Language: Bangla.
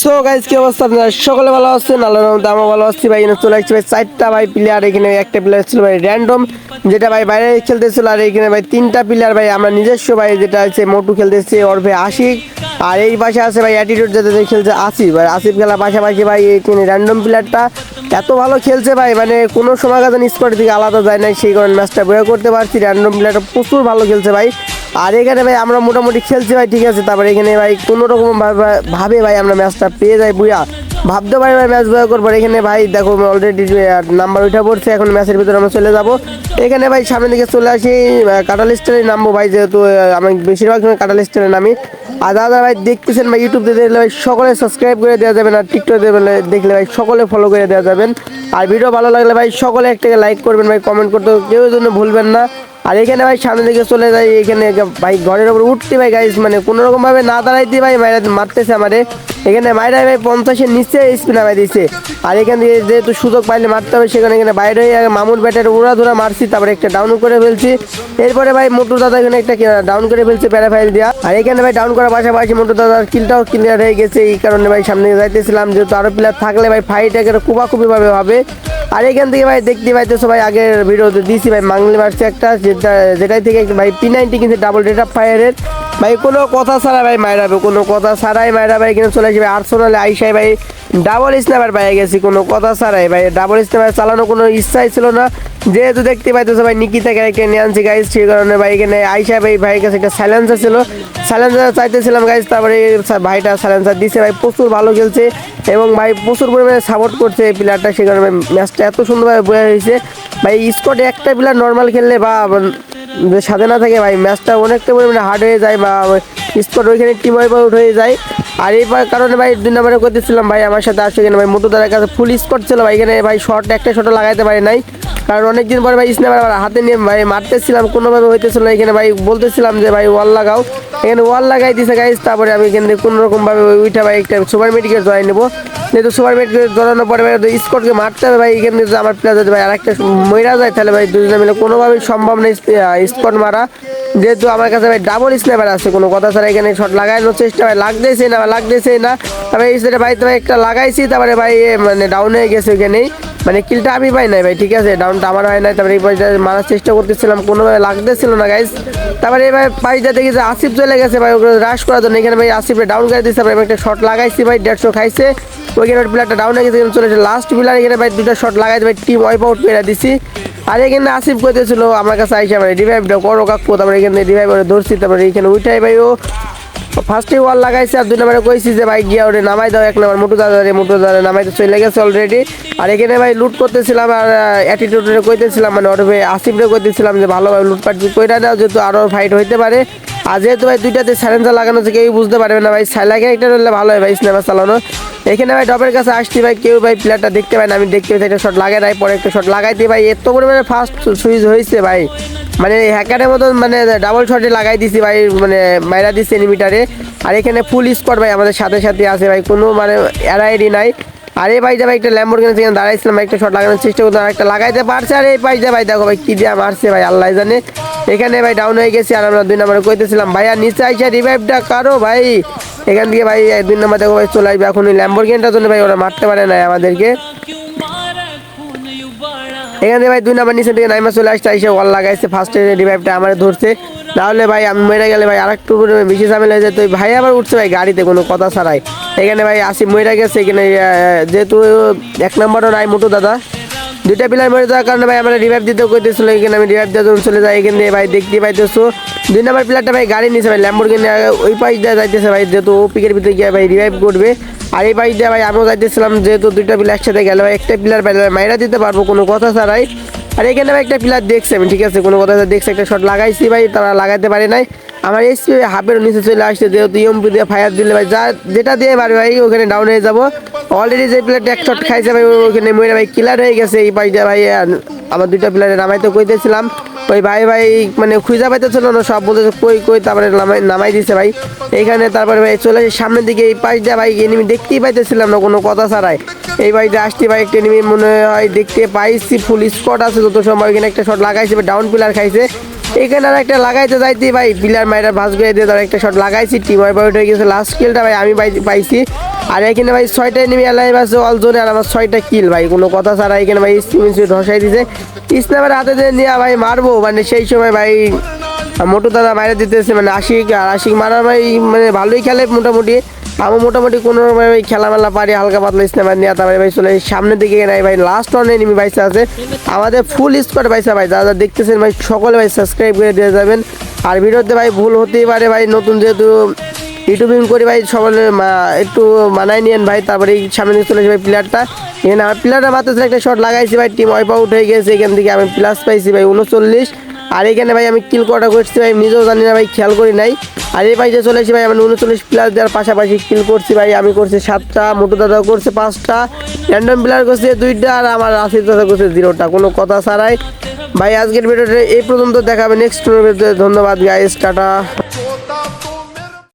সো গাইজ কি অবস্থা আপনারা? সকলে ভালো আছেন? রহমতে আমরা ভালো আছি। ভাই, এখানে চলে আসছি, ভাই, চারটা, ভাই প্লেয়ার এখানে একটা প্লেয়ার ছিল, ভাই র্যান্ডম যেটা, ভাই, বাইরে খেলতেছিল। আর এখানে, ভাই, তিনটা প্লেয়ার ভাই, আমরা নিজস্ব, ভাই, যেটা হচ্ছে মোটু খেলতেছি ওরফে আশিক। আর এই পাশে আছে, ভাই অ্যাটিটিউড যেটা খেলছে আসিফ। ভাই, আসিফ খেলার পাশাপাশি, ভাই, এখানে র্যান্ডম প্লেয়ারটা এত ভালো খেলছে, ভাই মানে কোনো সময় কাছে স্কোয়াড থেকে আলাদা যায় না সেই কারণে ম্যাচটা বয়ে করতে পারছি। র্যান্ডম প্লেয়ারটা প্রচুর ভালো খেলছে, ভাই। আর এখানে ভাই আমরা মোটামুটি খেলছি ভাই, ঠিক আছে? তারপরে এখানে ভাই কোনো রকম ভাবে- ভাই আমরা ম্যাচটা পেয়ে যাই বুয়া ভাবতে পারি ভাই ম্যাচ বয়া করব এখানে ভাই দেখো অলরেডি নাম্বার উঠে পড়ছে, এখন ম্যাচের ভিতরে আমরা চলে যাব। এখানে ভাই সামনের দিকে চলে আসি কাটাল স্টারে নামবো ভাই, যেহেতু আমি বেশিরভাগ সময় কাটাল স্টারে নামি আর দাদা ভাই দেখতেছেন ভাই ইউটিউব দিয়ে দেখলে ভাই সকলে সাবস্ক্রাইব করে দেওয়া যাবেন আর টিকটক দেখলে দেখলে ভাই সকলে ফলো করে দেওয়া যাবেন। আর ভিডিও ভালো লাগলে ভাই সকলে একটাকে লাইক করবেন ভাই কমেন্ট করতে কেউ জন্য ভুলবেন না। আর এখানে ভাই সামনে দিকে চলে যাই, এখানে ভাই ঘরের উপর উঠতে ভাই গাইস মানে কোনো রকম ভাবে না দাঁড়াইতে ভাই মারতেছে আমারে। এখানে মায়েরা ভাই পঞ্চাশের নিচে স্পিনার ভাই দিচ্ছে আর এখান থেকে যেহেতু সুযোগ পাইলে মারতে হবে, সেখানে এখানে বাইরে হয়ে মামুর ব্যাটের উড়া ধরা মারছি, তারপরে একটা ডাউন করে ফেলছি। এরপরে ভাই মোটু দাদা এখানে একটা ডাউন করে ফেলছে প্যারাফাইল দেওয়া আর এখানে ভাই ডাউন করার পাশাপাশি মোটু দাদার কিলটাও ক্লিয়ার হয়ে গেছে, এই কারণে ভাই সামনে যাইতেছিলাম। যেহেতু আরও প্লেয়ার থাকলে ভাই ফাইট একের কুবাকুবি ভাবে হবে। আর এখান থেকে ভাই দেখতে পাইতেছো ভাই, আগের ভিডিওতে দিয়েছি ভাই, মাংলি মারছে একটা, যেটা যেটাই থেকে ভাই পি নাইনটি কিন্তু ডাবল রেট ফায়ারের ভাই, কোনো কথা ছাড়া ভাই মায়েরাবে কোনো কথা ছাড়াই মায়েরা ভাই কিন্তু চলে আসবে। আর্সোনালে আইসাই ভাই ডাবল স্ন্যাপার পেয়ে গেছি, কোনো কথা ছাড়াই ভাই। ডাবল স্ন্যাপার চালানো কোনো ইচ্ছাই ছিল না। যেহেতু দেখতে পাইতেছো ভাই, নিকিতা ক্যারেক্টার নিয়ে আনছি গাইজ সেই কারণে ভাই এখানে আইসা ভাই, ভাইয়ের কাছে একটা সাইলেন্সার ছিল। সাইলেন্সার চাইতেছিলাম গাইজ তারপরে ভাইটা সাইলেন্সার দিছে। ভাই, প্রচুর ভালো খেলছে এবং ভাই প্রচুর পরিমাণে সাপোর্ট করছে এই প্লেয়ারটা সেই কারণে ম্যাচটা এত সুন্দরভাবে বয়ে হয়েছে। ভাই স্কোয়াডে একটা প্লেয়ার নর্মাল খেললে বা সাথে না থাকে ভাই ম্যাচটা অনেকটা পরিমাণে হার্ড হয়ে যায় বা স্পট ওইখানে টিম ওয়াইপ আউট হয়ে যায়। আর এই কারণে ভাই দুই নম্বরে করতেছিলাম ভাই, আমার সাথে আসছে এখানে ভাই মতো দ্বারা কাছে ফুল স্পট ছিল ভাই, এখানে ভাই শর্ট একটা শর্ট লাগাইতে পারে নাই। কারণ অনেকদিন পরে ভাই স্ন্যাপার আবার হাতে নিয়ে ভাই মারতেছিলাম, কোনোভাবে হইতেছিল এখানে ভাই বলতেছিলাম যে ভাই ওয়াল লাগাও। এখানে ওয়াল লাগাই দিছে গাইজ তারপরে আমি এখান থেকে কোনো রকম ভাবে ওই উইটা ভাই একটা সুপার মেডিকেল জয় নেব। যেহেতু সুপার মেডিকেল জড়ানোর পরে ভাই স্কটকে মারতে হবে ভাই, এখানে যদি আমার প্লেয়ার যদি ভাই আরেকটা মইরা যায়, তাহলে ভাই দুজনে মিলে কোনোভাবেই সম্ভব নেই স্কট মারা। যেহেতু আমার কাছে ভাই ডাবল স্ন্যাপার আছে, কোনো কথা ছাড়া এখানে শট লাগানোর চেষ্টা ভাই লাগতেছে না লাগতেছে না। তবে এই ভাই তো একটা লাগাইছি, তারপরে ভাই মানে ডাউন হয়ে গেছে ওখানেই মানে কিলটা আমি পাই নাই ভাই, ঠিক আছে? ডাউনটা আমার হয় নাই, তারপরে এই পয়সা মারার চেষ্টা করতেছিলাম, কোনোভাবে লাগতেছিল না গাইজ তারপরে এবার পাইজা দেখি যে আসিফ চলে গেছে ভাই ওগুলো রাশ করার জন্য। এখানে ভাই আসিফে ডাউন করে দিচ্ছে ভাই একটা শট লাগাইছি ভাই, দেড়শো খাইছে। ওইখানে প্লেয়ারটা ডাউন হয়ে গেছে চলে লাস্ট প্লেয়ার এখানে ভাই দুটো শট লাগাইতে ভাই টিম ওয়াইপ আউট করে দিছি। আর এখানে আসিফ করতেছিল আমার কাছে আইসা ভাই রিভাইভটা করো কাকু। তারপরে এখানে রিভাইভ ধরছি, তারপরে এখানে উঠাই ভাই, ও ফার্স্টে ওয়াল লাগাইছে, আর দুই নম্বরে কইছি যে, ভাই গিয়া ওরে নামাই দাও, এক নম্বর মোটু দাদারে, মোটু দাদা নামাইতে চলে গেছে অলরেডি আর এখানে ভাই লুট করতেছিলাম আর অ্যাটিটিউডে কইতেছিলাম মানে ভাই আসিফরে কইতেছিলাম যে ভালোভাবে লুটপাট কইরা দাও, যেহেতু আরও ফাইট হইতে পারে। আর যেহেতু ভাই দুইটাতে সাইলেন্সার লাগানো আছে কেউ বুঝতে পারবে না ভাই। সাইলা ক্যারেক্টার হলে ভালো হয় ভাই স্ন্যাপার চালানো। এখানে ভাই ডবের কাছে আসছি ভাই, কেউ ভাই প্লেয়ারটা দেখতে পায় না, আমি দেখতে পাই একটা শট লাগাই নাই, পরে একটা শট লাগাইতে ভাই। এত পরিমাণে ফার্স্ট সুইচ হয়েছে ভাই। মানে হ্যাকারের মতন মানে ডাবল শটে লাগাই দিছি ভাই মানে মাইরা দিচ্ছে এনিমিটারে আর এখানে ফুল স্কোয়াড ভাই আমাদের সাথে সাথে আছে ভাই, কোনো মানে এরাইডি নাই। আরে ভাই ভাই একটা ল্যাম্বোর কিনে সেখানে দাঁড়াইছিলাম একটা শট লাগানোর চেষ্টা করতাম একটা লাগাইতে পারছে। আর এই ভাই ভাই, দেখো ভাই কি দিয়া মারছে ভাই, আল্লাহ জানে। এখানে ভাই ডাউন হয়ে গেছি, আর আমরা দুই নম্বরে কইতেছিলাম, ভাই, আর নিচে আইসা রিভাইভটা কারও ভাই। এখান থেকে ভাই দুই নম্বর দেখো ভাই চলে আসবে। এখন ওই ল্যাম্বোর কিনটার জন্য ভাই ওরা মারতে পারে না আমাদেরকে। এখানে ভাই দুই নাম্বার নিচে থেকে নাইমা চলে আসছে এসে ওয়াল লাগাইছে ফার্স্টে রিভাইভটা আমার ধরছে। তাহলে ভাই আমি মেরে গেলে ভাই আরেকটু পরিমাণে বেশি ঝামেলা হয়ে যেত ভাই আবার উঠছে ভাই, গাড়িতে কোনো কথা ছাড়াই। এখানে ভাই আসি মরে গেছে, এখানে যেহেতু এক নম্বরও নাই মোটু দাদা। দুইটা পিলার মরে যাওয়ার কারণে ভাই আমরা রিভাইভ দিতে কইতেছিল, এখানে আমি রিভাইভ দেওয়ার জন্য চলে যাই, এখানে দিয়ে ভাই দেখতে পাইতেছো। দুই নাম্বার পিলারটা ভাই গাড়ি নিছে ভাই ল্যাম্বোর্গিনি ওই পাশ দিয়ে যাইতেছে ভাই, যেহেতু ও পিকের ভিতরে গিয়ে ভাই রিভাইভ করবে। আর এই পাশ দিয়ে ভাই আমিও যাইতেছিলাম, যেহেতু দুইটা পিলার একসাথে গেলে ভাই, একটা পিলার পাইলে মাইরা দিতে পারব, কোনো কথা ছাড়াই। আর এখানে ভাই একটা পিলার দেখছি আমি, ঠিক আছে, কোনো কথা দেখছি, একটা শট লাগাইছি ভাই, তারা লাগাইতে পারে নাই। আমার এসপি হাফের নিচে চলে আসছে, যেহেতু ইএমপি দিয়ে ফায়ার দিলে ভাই, যা যেটা দিয়ে পারে ভাই, ওখানে ডাউন হয়ে যাব। অলরেডি যে প্লেয়ারটা এক শট খাইছে ভাই ওখানে মরে ভাই কিলার হয়ে গেছে এই দিয়ে ভাই আমার দুইটা প্লেয়ারে নামাইতে কইতেছিলাম। ওই ভাই ভাই মানে খুঁজা পাইতেছিল না, সব বলতেছে, কই কই? তারপরে নামাই নামাই দিছে ভাই। এইখানে তারপরে ভাই চলে আসি, সামনের দিকে এই দিয়ে ভাই এনিমি দেখতেই পাইতেছিলাম না, কোনো কথা ছাড়াই। এই বাড়িতে আসছি ভাই, একটা এনিমি মনে হয় দেখতে পাইছি ফুল স্কট আছে, যত সময় এখানে একটা শট লাগাইছে ডাউন পিলার খাইছে। এখানে আর একটা লাগাইতে যাইতে ভাই, পিলার মাইরা ভাস করে দিয়ে তার একটা শট লাগাইছি টিম ওয়াইপ আউট হয়ে গেছে লাস্ট কিলটা ভাই আমি পাই- পাইছি। আর এখানে ভাই ছয়টা এনিমি অ্যালাইভ আছে অল জোনে আর আমার ছয়টা কিল ভাই, কোনো কথা ছাড়া এখানে ভাই স্টিমিন ধসাই দিছে। স্ন্যাপের হাতে দিয়ে নিয়ে ভাই মারবো মানে সেই সময় ভাই মোটু দাদা বাইরে দিতেছে মানে আশিক আর আশিক মারার ভাই মানে ভালোই খেলে মোটামুটি। আমি মোটামুটি কোনো ভাই খেলা মেলা পারি, হালকা পাতলা স্ন্যাপার নিয়ে তারপরে ভাই চলে সামনের দিকে নাই ভাই লাস্ট ওয়ান এনিমি বাইসে আছে। আমাদের ফুল স্কোয়াড বাইসা ভাই, যারা দেখতেছেন ভাই, সকলে ভাই সাবস্ক্রাইব করে দিয়ে যাবেন। আর ভিডিওতে ভাই ভুল হতেই পারে ভাই, নতুন যেহেতু ইউটিউবিং করি ভাই, সকলে একটু মানায় নিয়েন ভাই, তারপরে সামনে দিকে চলে ভাই প্লেয়ারটা এখানে আমার প্লেয়ারটা মাত্র একটা শট লাগাইছি ভাই টিম ওয়াইপ আউট হয়ে গেছে, এখান থেকে আমি প্লাস পাইছি ভাই, উনচল্লিশ। আর এখানে ভাই আমি কিল কটা করছি ভাই, নিজেও জানি না ভাই, খেয়াল করি নাই। আর এই পাশে চলে এসেছি ভাই আমি উনচল্লিশ প্লাস দেওয়ার পাশাপাশি কিল করছি ভাই, আমি করছি সাতটা, মোটু দাদা করছে পাঁচটা র্যান্ডম প্লেয়ার করছে দুইটা, আর আমার রাশিদ দাদা করছে জিরোটা, কোনো কথা ছাড়াই। ভাই, আজকের ভিডিওটা এই পর্যন্ত দেখাবে নেক্সট ধন্যবাদ গাইস টাটা।